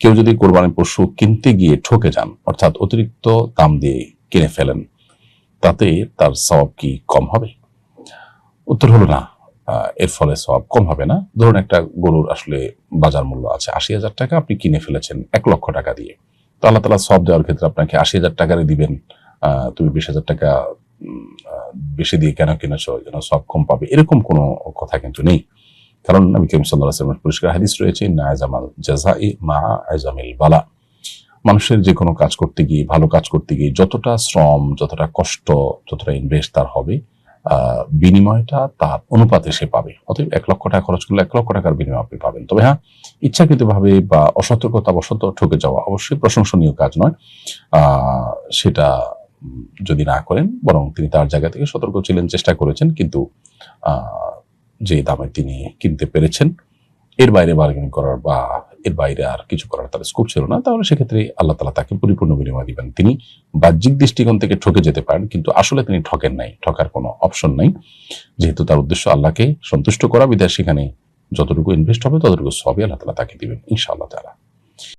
কেউ যদি কোরবানি পশু কিনতে গিয়ে ঠকে যান, অর্থাৎ অতিরিক্ত দাম দিয়ে কিনে ফেলেন, তাতে তার সওয়াব কি কম হবে? উত্তর হলো না। এর ফলে সওয়াব কম হবে না। ধরুন একটা গরুর আসলে বাজার মূল্য আছে আশি হাজার টাকা, আপনি কিনে ফেলেছেন এক লক্ষ টাকা দিয়ে। তো আল্লাহ তালা সব দেওয়ার ক্ষেত্রে আপনাকে আশি হাজার টাকারই দিবেন। তুমি বিশ হাজার টাকা বেশি দিয়ে কেন কিনেছো? যেন সব কম পাবে। এরকম কোনো কথা কিন্তু নেই। কারণ নবী করিম সাল্লাহ সাল্লামের পরিষ্কার হাদিস রয়েছে নায়াজামাল জাজাই মা আজামিল বালা মানুষের যে কোনো কাজ করতে গিয়ে, ভালো কাজ করতে গিয়ে যতটা শ্রম, যতটা কষ্ট, যতটা ইনভেস্ট তার হবে বিনিময়টা তার অনুপাতে সে পাবে। অতএব এক লক্ষ টাকা খরচ করলে এক লক্ষ টাকার বিনিময় আপনি পাবেন। তবে হ্যাঁ ইচ্ছাকৃতভাবে বা অসতর্কতা বশত ঠকে যাওয়া অবশ্যই প্রশংসনীয় কাজ নয়। সেটা যদি না করেন, বরং তিনি তার জায়গা থেকে সতর্ক ছিলেন, চেষ্টা করেছেন, কিন্তু যে দামে তিনি কিনতে পেরেছেন। এর বাইরে বার্গেনিং করার বা এর বাইরে আর কিছু করার তার স্কোপ ছিল না। তাহলে সেক্ষেত্রে আল্লাহ তালা তাকে পরিপূর্ণ বিনিময় দিবেন। তিনি বাহ্যিক দৃষ্টিকোণ থেকে ঠকে যেতে পারেন, কিন্তু আসলে তিনি ঠকেন নাই। ঠকার কোনো অপশন নাই। যেহেতু তার উদ্দেশ্য আল্লাহকে সন্তুষ্ট করা, বিধায় সেখানে যতটুকু ইনভেস্ট হবে, ততটুকু সবই আল্লাহ তালা তাকে দিবেন, ইনশাআল্লাহ তালা